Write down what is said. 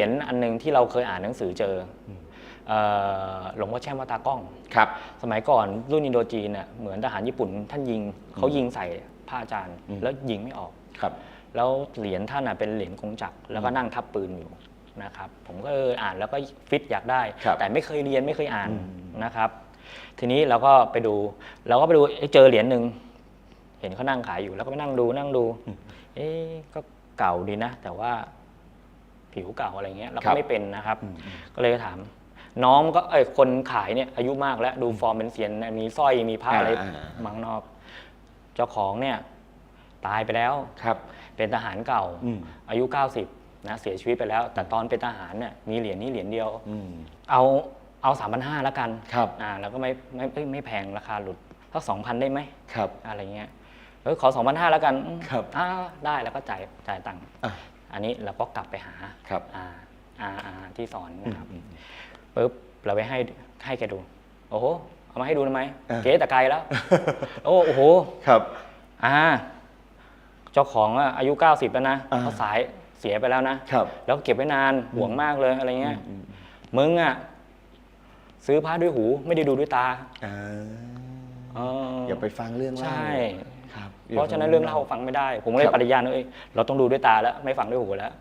รียญอันหนึงที่เราเคยอ่านหนังสือเจออเอ่อหลวงพ่อแช่มวัดตากล้องครับ สมัยก่อนรุ่นอินโดจีนเน่ะเหมือนทหารญี่ปุ่นท่านยิงเขายิงใส่พระอาจารย์อืมแล้วยิงไม่ออกครับ แล้วเหรียญท่านน่ะเป็นเหรียญกงจักรแล้วก็นั่งทับปืนอยู่นะครับ ผมก็เอออ่านแล้วก็ฟิตอยากได้ครับแต่ไม่เคยเรียนไม่เคยอ่านอืมนะครับ ทีนี้เราก็ไปดูเราก็ไปดูเอ๊ะเจอเหรียญหนึ่งเห็นเขานั่งขายอยู่ แล้วก็ไปนั่งดูนั่งดู เอ๊ะก็เก่าดีนะ แต่ว่า ผิวเก่าอะไรเงี้ยเราครัก็บไม่เป็นนะครับอืมอืมก็เลยถาม น้องก็เอ้ยคนขายเนี่ยอายุมากแล้วดูฟอร์มเป็นเซียนมีสร้อยมีผ้าอะไรอ่าอ่ามังนอก เจ้าของเนี่ยตายไปแล้วครับ เป็นทหารเก่าอืมอายุ 90นะเสียชีวิตไปแล้ว แต่ตอนเป็นทหารเนี่ยมีเหรียญนี้เหรียญเดียวอืมเอาเอาสามพันห้าแล้วกันครับอ่าแล้วก็ไม่ไม่ไม่ไม่แพงราคาหลุดสักสองพันได้ไหมครับ อะไรเงี้ยเออขอสองพันห้าแล้วกันอืมครับอ่าได้แล้วก็จ่ายจ่ายตังค์อะอันนี้เราก็กลับไปหา ครับอ่าอ่าอ่าที่สอนอืมนะครับอืมปุ๊บเราไปให้ให้แกดู โอ้โหเอามาให้ดูทำไมอ่าเก๋แต่ไกลแล้วโอ้โอ้โหครับอ่าเจ้าของอะอายุ 90 แล้วนะอ่าเขาสายเสียไปแล้วนะครับแล้วเก็บไว้นานห่วงมากเลยอะไรเงี้ยอืมมึงอะซื้อพระด้วยหูไม่ได้ดูด้วยตาอ่าเอออย่าไปฟังเรื่องเล่าใช่ครับเพราะฉะนั้นเรื่องเล่าฟังไม่ได้ ผมเลยครับปฏิญาณว่าเอ้ยเราต้องดูด้วยตาแล้ว ไม่ฟังด้วยหูแล้ว